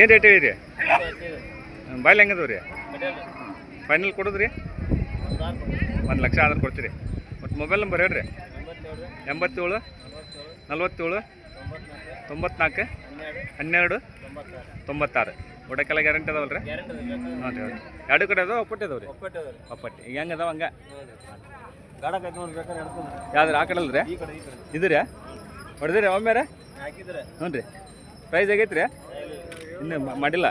ಏನು ರೇಟ್ ಹೇಳಿರಿ ಬಾಯ್ಲ್ ಹೆಂಗದವು ರೀ ಫೈನಲ್ ಕೊಡೋದ್ರಿ? ಒಂದು ಲಕ್ಷ ಆದ್ರೆ ಕೊಡ್ತೀರಿ. ಮತ್ತು ಮೊಬೈಲ್ ನಂಬರ್ ಹೇಳ್ರಿ. ಎಂಬತ್ತೇಳು, ನಲ್ವತ್ತೇಳು, ತೊಂಬತ್ನಾಲ್ಕು, ಹನ್ನೆರಡು, ತೊಂಬತ್ತಾರು. ಊಟಕ್ಕೆಲ್ಲ ಗ್ಯಾರಂಟಿ ಅದಾವಲ್ರಿ? ಹಾಂ ರೀ ಎರಡು ಕಡೆ ಅದಾವ, ಒಪ್ಪಟ್ಟಿ ಅದಾವ ರೀ ಒಪ್ಪಟ್ಟಿ. ಈಗ ಹೆಂಗದಾವ ಹಂಗೆ? ಯಾವ್ದು ಆ ಕಡೆ ಅಲ್ರಿ? ಇದ್ರಿ? ಹೊಡೆದಿರಿ ಒಮ್ಮೆ ರೀ ಹ್ಞೂ ರೀ ಪ್ರೈಸ್ ಆಗೈತ್ರಿ? ರೀ ಇನ್ನು ಮ- ಮಾಡಿಲ್ಲ.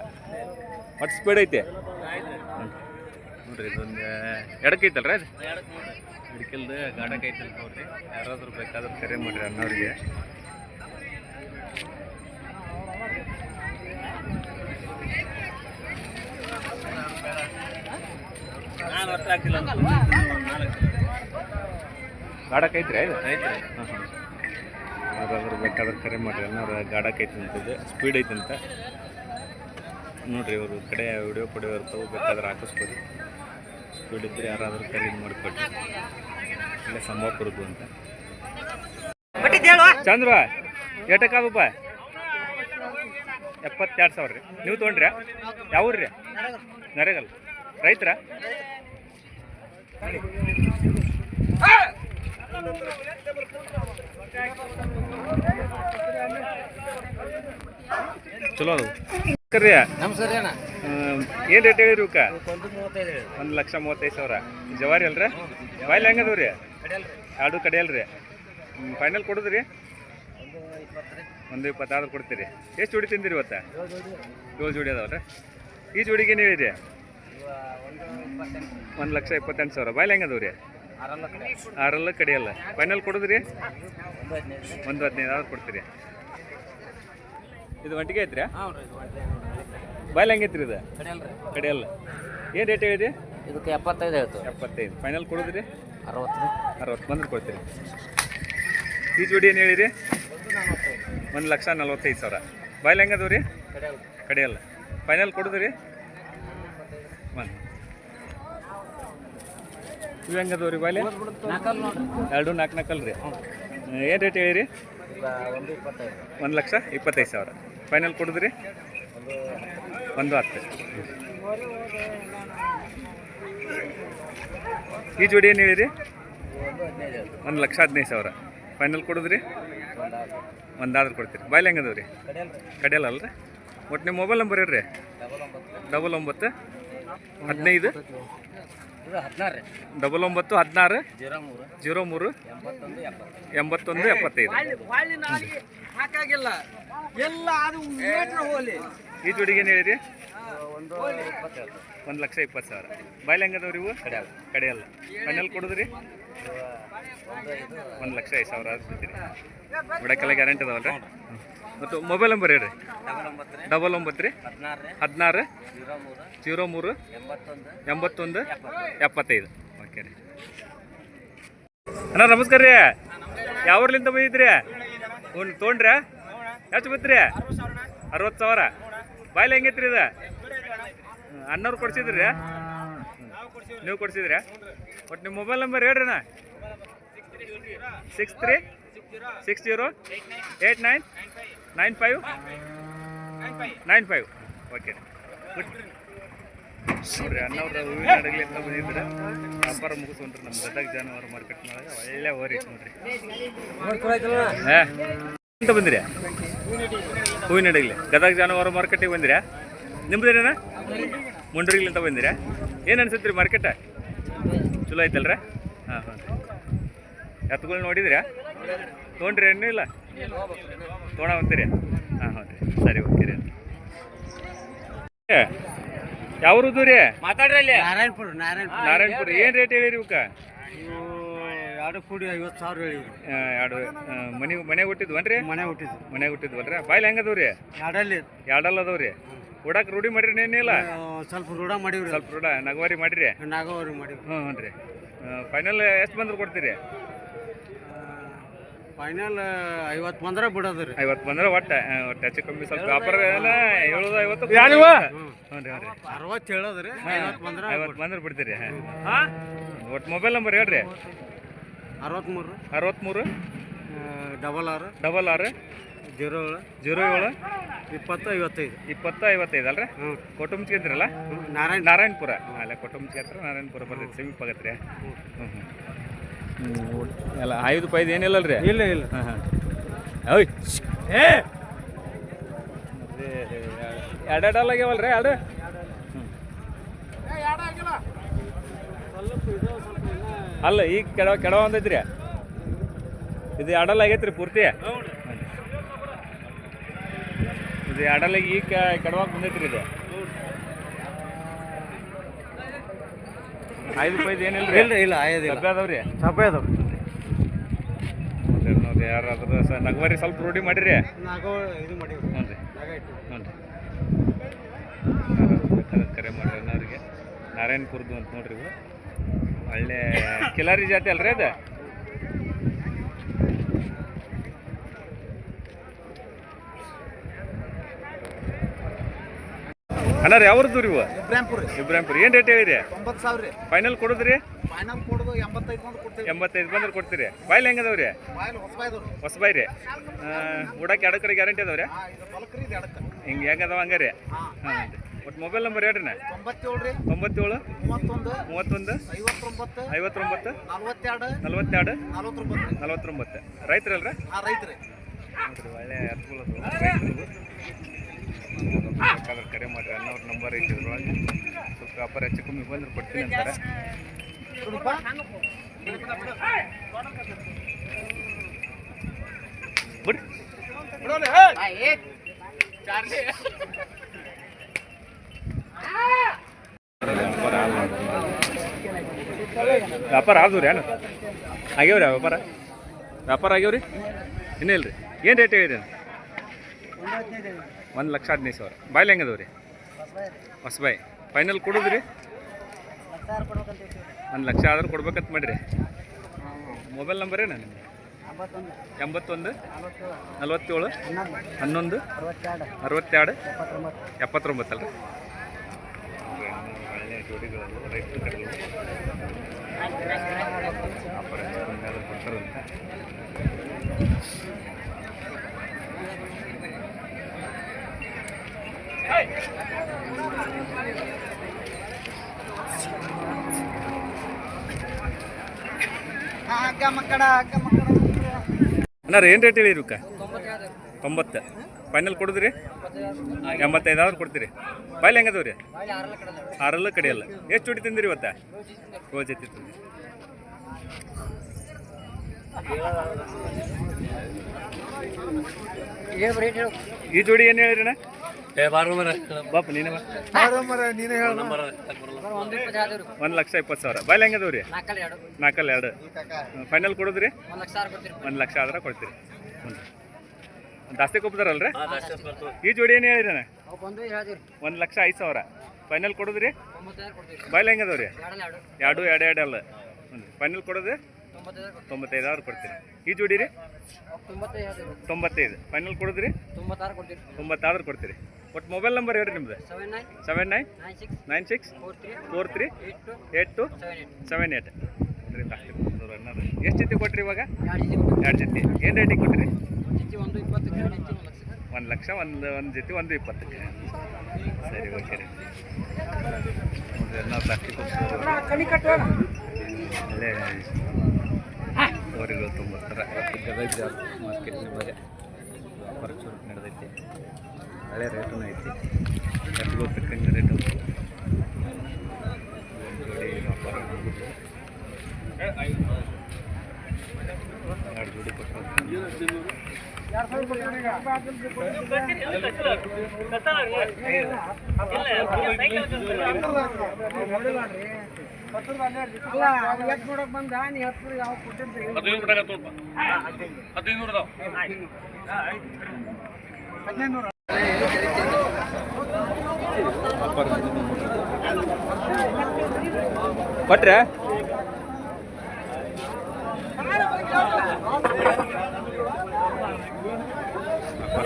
ಒಟ್ಟು ಸ್ಪೀಡ್ ಐತೆ. ಹ್ಞೂ ನೋಡ್ರಿ ಇದೊಂದು ಎಡಕ್ಕೆ ಐತಲ್ರಿ ಅದು? ಹಿಡ್ಕಿಲ್ದು ಗಾಡಕ್ಕೆ ಐತಲ್ಲ ನೋಡ್ರಿ. ಯಾರಾದ್ರೂ ಬೇಕಾದ್ರೆ ಕರೆ ಮಾಡ್ರಿ ಅನ್ನೋರಿಗೆ. ಗಾಡಕ್ಕೆ ಐತ್ರಿ ಐತ್ರಿ. ಹಾಂ ಹಾಂ ಯಾರಾದ್ರೂ ಬೇಕಾದ್ರೆ ಕರೆ ಮಾಡಿರಿ ಅಣ್ಣವ್ರ ಗಾಡಕ್ಕೆ ಅಂತಿದ್ದೆ ಅಂತಿದೆ ಸ್ಪೀಡ್ ಐತೆ ಅಂತ. ನೋಡ್ರಿ ಇವರು ಕಡೆ ವಿಡಿಯೋ ಪಡೆಯೋ ಇರ್ತಾವೆ ಬೇಕಾದ್ರೆ ಹಾಕಿಸ್ಕೊಡಿ ಸ್ಪೀಡ್ ಇದ್ರೆ ಯಾರಾದರೂ ಖರೀದಿ ಇಲ್ಲ ಸಂಭವ ಕೊಡೋದು ಅಂತ ಚಂದ್ರ ಎಟಕ್ಕಾಗಪ್ಪ ಎಪ್ಪತ್ತೆರಡು ಸಾವಿರ ರೀ. ನೀವು ತೊಗೊಂಡ್ರಿ? ಯಾವೂರು ರೀ ನರೇಗಲ್. ರೈತರ? ಚಲೋ ನಮಸ್ಕಾರ ಅಣ್ಣ. ಏನು ರೇಟ್ ಹೇಳಿರಿ ಇವಕ್ಕ ಒಂದು ಲಕ್ಷ ಮೂವತ್ತೈದು ಸಾವಿರ. ಜವಾರಿ ಅಲ್ರಿ? ಬಾಯ್ಲಿ ಹೆಂಗದವು ರೀ ಎರಡು ಕಡೆಯಲ್ರಿ ಫೈನಲ್ ಕೊಡುದ್ರಿ? ಒಂದು ಇಪ್ಪತ್ತಾರು ಕೊಡ್ತೀರಿ. ಎಷ್ಟು ಜೋಡಿ ತಿಂದಿರಿ ಇವತ್ತ? ಏಳು ಜೋಡಿ ಅದಾವ್ರಿ. ಈ ಜೋಡಿಗೆ ಏನು ಹೇಳಿರಿ ಒಂದು ಲಕ್ಷ ಇಪ್ಪತ್ತೆಂಟು ಸಾವಿರ. ಬಾಯ್ಲಿ ಹೆಂಗದವು ರೀ ಆರಲ್ಲ ಕಡೆ ಆರಲ್ಲ ಕಡಿಯಲ್ಲ ಫೈನಲ್ ಕೊಡೋದ್ರಿ? ಒಂದು ಹದಿನೈದು ಆರು ಕೊಡ್ತೀರಿ. ಇದು ಒಂಟಿಗೆ ಐತ್ರಿ? ಬಾಯ್ಲ್ ಹೆಂಗೈತ್ರಿ ಇದು? ಕಡೆಯಲ್ಲ ಏನು ರೇಟ್ ಹೇಳಿರಿ ಇದಕ್ಕೆ ಎಪ್ಪತ್ತೈದು. ಹೇಳ್ತು ಎಪ್ಪತ್ತೈದು ಫೈನಲ್ ಕೊಡೋದ್ರಿ? ಅರವತ್ತು ಅರವತ್ತು ಬಂದ್ರೆ ಕೊಡ್ತೀರಿ. ಈ ಜೋಡಿ ಏನು ಹೇಳಿರಿ? ಒಂದು ಲಕ್ಷ ನಲ್ವತ್ತೈದು ಸಾವಿರ. ಬಾಯ್ಲ್ ಹೆಂಗದವ್ರಿ ಕಡಿಯಲ್ಲ ಫೈನಲ್ ಕೊಡೋದ್ರಿ? ಇವು ಅದಾವ ರೀ ಬಾಲೆ ಎರಡು ನಾಲ್ಕು ನಾಲ್ಕಲ್ಲ ರೀ. ಏನು ರೇಟ್ ಹೇಳಿರಿ? ಒಂದು ಲಕ್ಷ ಇಪ್ಪತ್ತೈದು ಸಾವಿರ. ಫೈನಲ್ ಕೊಡಿದ್ರಿ? ಒಂದು ಹತ್ತು. ಈ ಜೋಡಿ ಏನು ಹೇಳಿರಿ? ಒಂದು ಲಕ್ಷ ಹದಿನೈದು ಸಾವಿರ. ಫೈನಲ್ ಕೊಡಿದ್ರಿ? ಒಂದು ಕೊಡ್ತೀರಿ. ಬಾಯ್ಲ್ ಹೆಂಗೆ ರೀ ಕಡೆಯಲ್ಲ ಅಲ್ರಿ ಒಟ್ಟು ನಿಮ್ಮ ಮೊಬೈಲ್ ನಂಬರ್ ಇರ್ರಿ ಡಬಲ್ ಒಂಬತ್ತು. ಹದಿನೈದು. ಹದಿನಾರು ರೀ. ಡಬಲ್ ಒಂಬತ್ತು ಹದಿನಾರು? ಜೀರೋ ಮೂರು. ಜೀರೋ ಮೂರು? ಎಂಬತ್ತೊಂದು ಎಪ್ಪತ್ತು ಎಂಬತ್ತೊಂದು ಎಪ್ಪತ್ತೈದು. ಹಾಕಾಗಿಲ್ಲ. ಎಲ್ಲ ಅದು ಮೀಟ್ರ್ ಹೋಲಿ. ಈ ಜೋಡಿಗೆ ಏನು ಹೇಳಿರಿ ಒಂದು ಲಕ್ಷ ಇಪ್ಪತ್ತು ಸಾವಿರ. ಬಾಯ್ಲ್ ಹೆಂಗದವ್ರಿ ಇವು? ಕಡೆಯಲ್ಲ. ಕಡೆಯಲ್ಲ. ಫೈನಲ್ ಕೊಡೋದ್ರಿ? ಒಂದು ಲಕ್ಷ ಐದು ಸಾವಿರ ಬಿಡ್ತೀರಿ ಬಿಡಕ್ಕೆಲ್ಲ ಗ್ಯಾರಂಟಿ ಅದಾವಲ್ರಿ? ಮತ್ತು ಮೊಬೈಲ್ ನಂಬರ್ ಹೇಳ್ರಿ. ಡಬಲ್ ಒಂಬತ್ತು ರೀ. ಹದಿನಾರು ಜೀರೋ ಮೂರು. ಎಂಬತ್ತೊಂದು. ಎಂಬತ್ತೊಂದು. ಎಪ್ಪತ್ತು ಎಪ್ಪತ್ತೈದು. ಓಕೆ ರೀ. ಅಣ್ಣ ನಮಸ್ಕಾರ ರೀ. ಯಾವ್ರಲಿಂದ ಬಂದಿದ್ರಿ ಹ್ಞೂ ತೊಗೊಂಡ್ರಿ. ಎಷ್ಟು ಬಿತ್ರಿ? ಅರವತ್ತು ಸಾವಿರ. ಬಾಯ್ಲಿ ಹೆಂಗೈತ್ರಿ ಇದು? ಅಣ್ಣವ್ರು ಕೊಡ್ಸಿದ್ರಿ? ನೀವು ಕೊಡ್ಸಿದ್ರಿ? ಒಟ್ಟು ನಿಮ್ಮ ಮೊಬೈಲ್ ನಂಬರ್ ಹೇಳ್ರಿ ಅಣ್ಣ. Six three. Six zero. Eight nine. Nine five nine five okay ನೋಡ್ರಿ ಅಣ್ಣವ್ರ ಹೂವಿನ ಅಡಗಲಿ ಅಂತ ಬಂದಿದ್ರೆ ವ್ಯಾಪಾರ ಮುಗಿಸ್ಕೊಂಡ್ರಿ ನಮ್ಮ ಗದಗ ಜಾನುವಾರು ಮಾರ್ಕೆಟ್ ಒಳಗೆ ಒಳ್ಳೆ ಐತೆ ನೋಡ್ರಿ. ಅಂತ ಬಂದಿರಿ? ಹೂವಿನ ಅಡಗಲಿ. ಗದಗ ಜಾನುವಾರು ಮಾರ್ಕೆಟಿಗೆ ಬಂದಿರಾ? ನಿಮ್ದೇನ ಮುಂಡ್ರಿಗ್ಲಿ ಅಂತ ಬಂದಿರಾ? ಏನು ಅನ್ಸುತ್ತೆ ಮಾರ್ಕೆಟ ಚಲೋ ಐತಲ್ರ? ಹಾಂ ಹಾಂ. ಎತ್ತುಗಳು ನೋಡಿದ್ರಾ? ತೊಗೊಂಡ್ರಿ ಏನೂ ಇಲ್ಲ? ತೊಗೊಳ ಅಂತೀರಿ ಹಾಂ ಹೌದ್ರಿ. ರೀ ಸರಿ ಹೋಗ್ತೀರಿ ರೀ ಯಾವ್ರದ್ದು ರೀ? ಮಾತಾಡ್ರಿ ಅಲ್ಲಿ. ನಾರಾಯಣಪುರ ನಾರಾಯಣಪುರ. ನಾರಾಯಣಪುರ. ಏನು ರೇಟ್ ಹೇಳಿರಿ ಇವಕ್ಕ? ಇವು ಎರಡು ಕೂಡಿ ಐವತ್ತು ಸಾವಿರ ಹೇಳಿದ್ರು. ಎರಡು ಮನೆ ಮನೆ ಹುಟ್ಟಿದ್ವನ್ರಿ ಮನೆ ಹುಟ್ಟಿದ್ರು ಮನೆ ಹುಟ್ಟಿದ್ವಲ್ರಿ ಬಾಯ್ಲಿ ಹೆಂಗದವ್ರಿ ಎರಡಲ್ಲಿ. ಎರಡಲ್ಲ ಅದಾವ್ರಿ ಉಡಾಕ್ ರೂಢಿ ಮಾಡ್ರಿ ಏನಿಲ್ಲ ಆ, ಸ್ವಲ್ಪ ರೂಢ ಮಾಡಿವ್ರಿ. ಸ್ವಲ್ಪ ರೂಢ. ನಗವಾರಿ ಮಾಡಿರಿ? ನಾಗವಾರಿ ಮಾಡಿವಿ ಹ್ಞೂ ಹ್ಞೂ ರೀ ಫೈನಲ್ ಎಷ್ಟು ಬಂದ್ರೆ ಕೊಡ್ತೀರಿ? ಫೈನಲ್ ಐವತ್ತು ಬಂದ್ರೆ ಬಿಡೋದು ರೀ ಐವತ್ತು ಬಂದ್ರೆ ಒಟ್ಟು ಒಟ್ಟು ಹೆಚ್ಚು ಕಮ್ಮಿ ಸ್ವಲ್ಪ ವ್ಯಾಪಾರ ಎಲ್ಲ ಏಳೋದು ಐವತ್ತು ಹ್ಞೂ ರೀ ಹ್ಞೂ ರೀ. ಅರವತ್ತು ಹೇಳೋದು ರೀ ಐವತ್ತು ಬಂದ್ರೆ ಐವತ್ತು ಬಂದ್ರೆ ಬಿಡ್ತೀರಿ ಹಾಂ. ಒಟ್ಟು ಮೊಬೈಲ್ ನಂಬರ್ ಹೇಳ್ರಿ. ಅರವತ್ತ್ಮೂರು ಅರವತ್ತ್ಮೂರು ಡಬಲ್ ಆರು. ಡಬಲ್ ಆರು. ಜೀರೋ ಏಳು. ಜೀರೋ ಏಳು. ಇಪ್ಪತ್ತು ಐವತ್ತೈದು. ಇಪ್ಪತ್ತು ಐವತ್ತೈದು ಅಲ್ರಿ? ಹ್ಞೂ. ಕೊಟ್ಟುಂಬ್ಸ್ಕೊಂತೀರಲ್ಲ ನಾರಾಯಣ ನಾರಾಯಣಪುರ. ಅಲ್ಲ ಕೊಟ್ಟುಂಬ್ಸ್ಕೆ ಹತ್ರ ನಾರಾಯಣಪುರ ಬರ್ತೈತೆ ಸಮೀಪ ಆಗತ್ತೆ ರೀ ಹ್ಞೂ ಹ್ಞೂ. ಎಲ್ಲ ಐದು ಪೈದು ಏನಿಲ್ಲ ರೀ ಇಲ್ಲ ಇಲ್ಲ. ಹಾಂ ಹಾಂ. ಓಯ್ ಏ! ಎರಡೆರಡಲ್ಲ ಆಗ್ಯಾವಲ್ಲ ರೀ ಎರಡು ಅಲ್ಲ ಈಗ ಕೆಡವ ಕೆಡವ ಒಂದೈತ್ರಿ. ಇದು ಎರಡಲ್ಲ ಆಗೈತ್ರಿ ರೀ ಪೂರ್ತಿ ಇದು ಎರಡಲ್ಲ ಈಗ ಕೆಡವಾಗ ಬಂದೈತ್ರಿ ಇದು. ಐದು ಪೈದು ಏನಿಲ್ಲ ರೀ. ಇಲ್ಲ ಇಲ್ಲ. ಆಯೋದಿಲ್ಲ ಸಭ್ಯ ಅದಾವ್ರಿ. ಸಭೆ ಅದಾವ ನೋಡ್ರಿ ಯಾರಾದ್ರೂ ಸ ನಗವರಿ ಸ್ವಲ್ಪ ರೂಢಿ ಮಾಡಿರಿ. ನಾಗೋ ಇದು ಮಾಡಿರಿ ಹ್ಞೂ ರೀ. ಹ್ಞೂ ರೀ. ಕರೆ ಮಾಡ್ರಿ ನಾರಾಯಣ ಕುರ್ದು ಅಂತ ನೋಡ್ರಿ ಇವು ಒಳ್ಳೆ ಕಿಲಾರಿ ಜಾತಿ ಅಲ್ರಿ ಅದು. ಅಣ್ಣಾರ ಯಾವ್ದು ರೀ ಇವು? ಇಬ್ರಾಂಪುರ ಇಬ್ರಾಹಿಂಪುರ. ಏನು ರೇಟ್ ಹೇಳಿರಿ ಸಾವಿರ ರೀ. ಫೈನಲ್ ಕೊಡುದ್ರಿ? ಫೈನಲ್ ಕೊಡೋದು ಎಂಬತ್ತೈದು ಬಂದು ಎಂಬತ್ತೈದು ಬಂದ್ರೆ ಕೊಡ್ತೀರಿ. ಬಾಯ್ಲಿ ಹೆಂಗದವ್ರಿ ಬಾಯಲ್ಲಿ ಹೊಸ ಬಾಯ್ ರೀ. ಉಡಕ್ಕೆ ಎರಡು ಕಡೆ ಗ್ಯಾರಂಟಿ ಅದಾವ್ರಿ ಹಿಂಗ ಇದು ಅದಾವ ರೀ ಹಿಂಗೆ ಹಂಗಾರಿ? ಹಾಂ. ಒಟ್ಟು ಮೊಬೈಲ್ ನಂಬರ್ ಹೇಳ್ರಿ ತೊಂಬತ್ತೇಳು ರೀ. ತೊಂಬತ್ತೇಳು ಮೂವತ್ತೊಂದು ಮೂವತ್ತೊಂದು ಐವತ್ತೊಂಬತ್ತು ಐವತ್ತೊಂಬತ್ತು ನಲ್ವತ್ತೆರಡು ನಲ್ವತ್ತೆರಡು ನಲ್ವತ್ತೊಂಬತ್ತು ರೀ. ನಲವತ್ತೊಂಬತ್ತು. ಆ ಹಾಂ ರೈತ್ರಿ ಒಳ್ಳೆ ಅನುಕೂಲ ಬೇಕಾದ್ರೆ ಕರೆ ಮಾಡಿರಿ ಅನ್ನೋರ ನಂಬರ್ ಐತಿ ಇದ್ರೊಳಗೆ ಸ್ವಲ್ಪ ವ್ಯಾಪಾರ ಹೆಚ್ಚು ಕಮ್ಮಿ ಬಂದ್ರೆ ಕೊಡ್ತೀನಿ ಅಂತಾರೆ ವ್ಯಾಪಾರ ಆದವ್ರಿ ಏನು? ಆಗ್ಯಾವ್ರಿ ವ್ಯಾಪಾರ? ವ್ಯಾಪಾರ ಆಗ್ಯಾವ್ರಿ? ಇನ್ನೇ ಇಲ್ರಿ? ಏನು ರೇಟ್ ಹೇಳಿರಿ ಒಂದು ಲಕ್ಷ ಹದಿನೈದು ಸಾವಿರ. ಬಾಯ್ಲಿ ಹೆಂಗದವು ರೀ ಹೊಸಬಾಯಿ. ಫೈನಲ್ ಕೊಡೋದು ರೀ ಒಂದು ಲಕ್ಷ ಆದರೂ ಕೊಡ್ಬೇಕಂತ ಮಾಡಿರಿ. ಮೊಬೈಲ್ ನಂಬರ್ ಏನು ನಿಮ್ಗೆ ಎಂಬತ್ತೊಂದು. ನಲವತ್ತೇಳು. ಹನ್ನೊಂದು. ಅರವತ್ತೆರಡು. ಎಪ್ಪತ್ತೊಂಬತ್ತಲ್ಲ ರೀ ಒಳ್ಳೆಯ ಜೋಡಿಗಳು ರೈತರ ಕಡೆಗಳು ವ್ಯಾಪಾರ ಹೆಚ್ಚು ಕಮ್ಮಿ ಆದ್ರೆ ಕೊಡ್ತಾರಂತ ಹಗ್ಗ ಮಕ್ಕಳ ಹಗ್ಗ ಮಕ್ಕಳ ಅಣ್ಣಾರ ಏನು ರೇಟ್ ಹೇಳಿರಿ ಇವಕ್ಕೆ? ತೊಂಬತ್ತು. ಫೈನಲ್ ಕೊಡಿದ್ರಿ? ಎಂಬತ್ತೈದು ಆದ್ರೆ ಕೊಡ್ತೀರಿ. ಬಾಯ್ಲಿ ಹೆಂಗದವು ರೀ ಆರಲ್ಲ ಕಡಿಯಲ್ಲ ಎಷ್ಟು ಜೋಡಿ ತಿಂದಿರಿ ಇವತ್ತ? ರೋಜ್ ಈ ಜೋಡಿ ಏನು ಹೇಳಿರಿ ಬಾಪ ನೀನೇ ಒಂದು ಲಕ್ಷ ಇಪ್ಪತ್ತು ಸಾವಿರ. ಬಾಯ್ಲಿ ಹೆಂಗದವು ರೀ ನಾಲ್ಕಲ್ಲಿ ಎರಡು. ಫೈನಲ್ ಕೊಡೋದ್ರಿ? ಒಂದು ಲಕ್ಷ ಆದ್ರೆ ಕೊಡ್ತೀರಿ. ಹ್ಞೂ ಜಾಸ್ತಿ ಕೊಬ್ತಾರಲ್ರಿ ಈ ಜೋಡಿ ಏನು ಹೇಳಿರಿ ಒಂದು ಲಕ್ಷ ಐದು ಸಾವಿರ. ಫೈನಲ್ ಕೊಡೋದ್ರಿ? ಬಾಯ್ಲಿ ಹೆಂಗದವು ರೀ ಎರಡು. ಎರಡು ಎರಡು ಅಲ್ಲ. ಹ್ಞೂ ಫೈನಲ್ ಕೊಡೋದು? ತೊಂಬತ್ತೈದು ಆದ್ರೆ ಕೊಡ್ತೀರಿ. ಈ ಜೋಡಿ ರೀ ತೊಂಬತ್ತೈದು ಫೈನಲ್ ಕೊಡೋದ್ರಿ? ತೊಂಬತ್ತಾರು ಕೊಡ್ತೀರಿ ತೊಂಬತ್ತಾರು ಕೊಡ್ತೀರಿ. ಒಟ್ಟು ಮೊಬೈಲ್ ನಂಬರ್ ಹೇಳ್ರಿ ನಿಮ್ದು? Seven nine seven nine nine six nine six four three four three eight two eight two seven eight ಎಷ್ಟು ಜೊತೆ ಕೊಟ್ರಿ ಇವಾಗ? ಎರಡು ಜೊತೆ ಏನು ರೇಟಿಗೆ ಕೊಟ್ರಿ? ಒಂದು ಲಕ್ಷ. ಒಂದು ಒಂದು ಜೊತೆ ಒಂದು ಇಪ್ಪತ್ತಕ್ಕೆ ಸರಿ ಓಕೆ ರೀ. ಅವರಿಗೂ ತುಂಬ ಥರ ಗದಗ ಮಾರ್ಕೆಟ್ನ ಬಗ್ಗೆ ವ್ಯಾಪಾರ ಚೂರು ನಡೆದೈತಿ. ಹಳೆ ರೇಟೂ ಐತಿ. ಎಲ್ಲಿಗೂ ತಕ್ಕಂಗೆ ರೇಟ್ ಐತಿ ಕೊಟ್ರೆ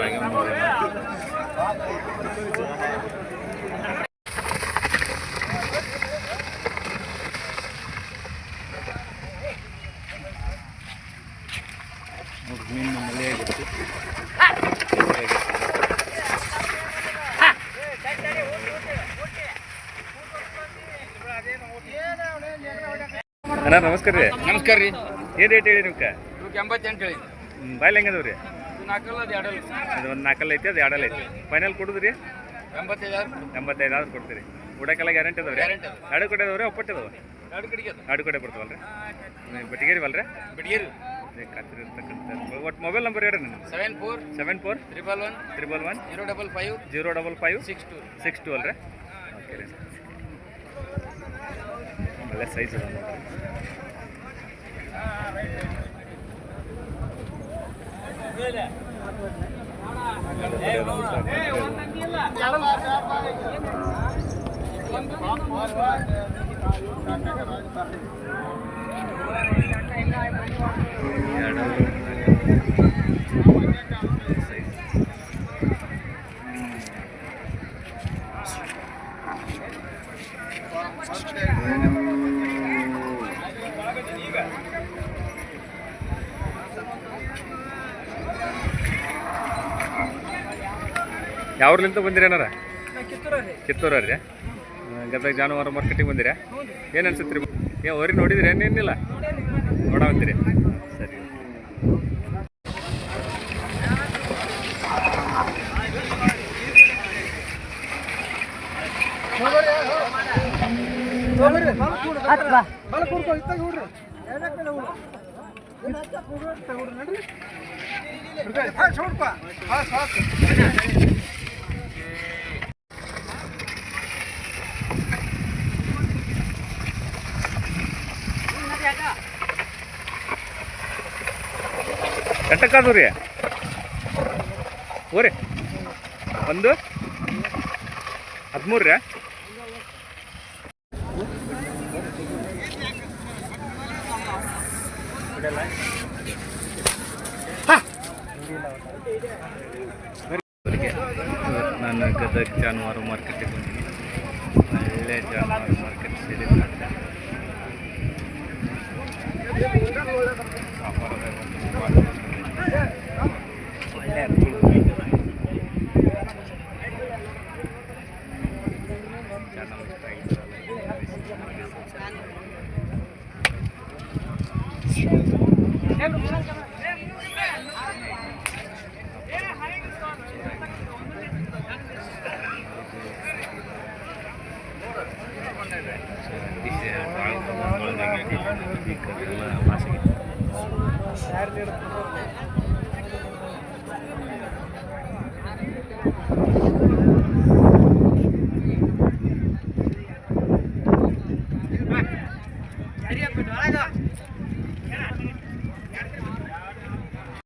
ಮೀನು ಮಳೆ ಆಗಿತ್ತು ಅಣ್ಣ ನಮಸ್ಕಾರ ರೀ. ನಮಸ್ಕಾರ ರೀ. ಏನ್ ರೇಟ್ ಹೇಳಿ ನಿಮ್ಗೆ ಇವಕ್ಕೆ ಎಂಬತ್ತೆಂಟು ಹೇಳಿ. ಬಾಯ್ಲ್ ಹೆಂಗದವ ರೀ ನಾಲ್ಕಲ್ಲ ಅದು ಎರಡಲ್ಲ. ಅದು ಒಂದು ನಾಲ್ಕಲ್ಲ ಐತಿ ಅದು ಎರಡಲ್ಲ ಐತಿ. ಫೈನಲ್ ಕೊಡುದ್ರಿ? ಎಂಬತ್ತೈದಾದ್ರು ಎಂಬತ್ತೈದು ಎಂಬತ್ತೈದು ಆದ್ರೆ ಕೊಡ್ತೀರಿ. ಊಟಕ್ಕೆಲ್ಲ ಗ್ಯಾರಂಟಿ ಅದಾವ್ರಿ. ಎರಡು ಕಡೆ ಅದಾವ್ರಿ ಒಪ್ಪಟ್ಟು ಅದಾವೆ? ಎರಡು ಕಡೆ ಬರ್ತಾವಲ್ಲ ರೀ ನೀವು ಬಟ್ಟಿಗೇರಿ. ಬಲ್ರಿ ಇರ್ತಕ್ಕಂಥ ಒಟ್ಟು ಮೊಬೈಲ್ ನಂಬರ್ ಹೇಳಿ ನಾನು seven four seven four triple one triple one zero double five zero double five six two six two ಅಲ್ರಿ? ಓಕೆ ರೀ. ಒಳ್ಳೆ ಸೈಜ್ ಅದ ನೋಡ್ರಿ ಯಾವ್ರಲಿಂದ ಬಂದಿರಿ ಏನಾರ? ಕಿತ್ತೂರ ಗದಗ ಜಾನುವಾರು ಮಾರ್ಕೆಟಿಗೆ ಬಂದಿರ? ಏನು ಅನ್ಸುತ್ತೆ ರೀ ಏ ಅವ್ರಿಗೆ ನೋಡಿದ್ರಿ, ಏನೇನಿಲ್ಲ? ನೋಡಿರಿ ಸರಿ. ಎಷ್ಟಕ್ಕಾದು ರೀ ಓರಿ ಒಂದು? ಹದಿಮೂರು ನಾನು ಗದಗ ಜಾನುವಾರು ಮಾರ್ಕೆಟಿಗೆ ಬಂದಿದ್ದೀನಿ. ಒಳ್ಳೆ ಜಾನುವಾರು ಮಾರ್ಕೆಟ್ ಸೇರಿ ಭಾಷೆಗೆ.